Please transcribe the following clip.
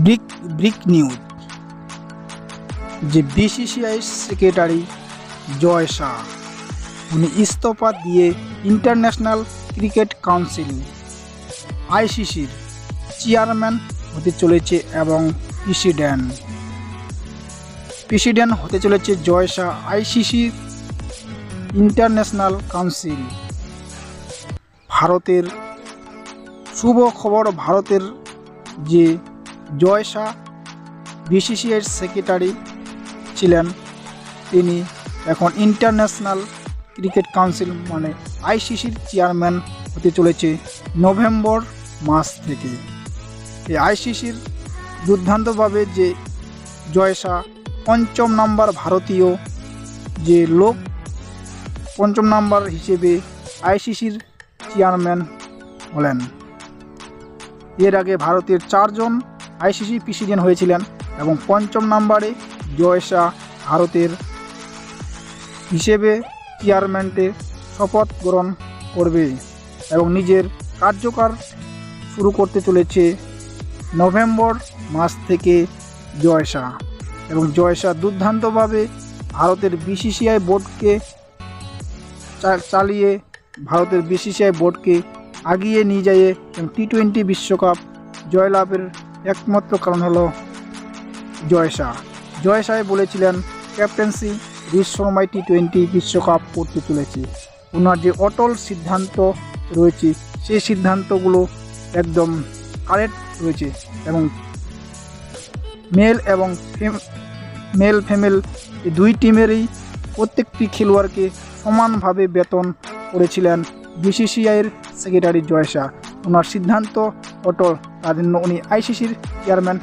Brick brick news, যে BCCI secretary Jay Shah, উনি ইস্তফা দিয়ে ইন্টারন্যাশনাল ক্রিকেট কাউন্সিল আইসিসির চেয়ারম্যান হতে চলেছে এবং প্রেসিডেন্ট প্রেসিডেন্ট হতে চলেছে জয় শাহ আইসিসির ইন্টারন্যাশনাল কাউন্সিল ভারতের শুভ খবর, ভারতের যে জয় শাহ বিসিসিআইয়ের সেক্রেটারি ছিলেন। তিনি এখন ইন্টারন্যাশনাল ক্রিকেট কাউন্সিল মানে আইসিসির চেয়ারম্যান হতে চলেছে নভেম্বর মাস থেকে। এই আইসিসির দুর্দান্তভাবে যে জয় শাহ পঞ্চম নাম্বার ভারতীয়, যে লোক পঞ্চম নাম্বার হিসেবে আইসিসির চেয়ারম্যান হলেন। এর আগে ভারতের চারজন আইসিসি প্রেসিডেন্ট হয়েছিলেন এবং পঞ্চম নম্বরে জয় শাহ ভারতের হিসেবে চেয়ারম্যানটে শপথ গ্রহণ করবে এবং নিজের কার্যকর শুরু করতে চলেছে নভেম্বর মাস থেকে জয় শাহ এবং জয় শাহ দুর্দান্তভাবে ভারতের বিসিসিআই বোর্ডকে চালিয়ে ভারতের বিসিসিআই বোর্ডকে আগিয়ে নিয়ে যায় এবং টি টোয়েন্টি বিশ্বকাপ জয়লাভের একমাত্র কারণ হলো জয় শাহ। জয় শাহ বলেছিলেন, ক্যাপ্টেন্সি শর্মাই টি টোয়েন্টি বিশ্বকাপ করতে চলেছে। ওনার যে অটল সিদ্ধান্ত রয়েছে, সেই সিদ্ধান্তগুলো একদম কারেক্ট রয়েছে এবং মেল এবং মেল ফিমেল দুই টিমেরই প্রত্যেকটি খেলোয়াড়কে সমানভাবে বেতন করেছিলেন বিসিসিআইয়ের সেক্রেটারি জয় শাহ। ওনার সিদ্ধান্ত অটল। তার জন্য উনি আইসিসির চেয়ারম্যান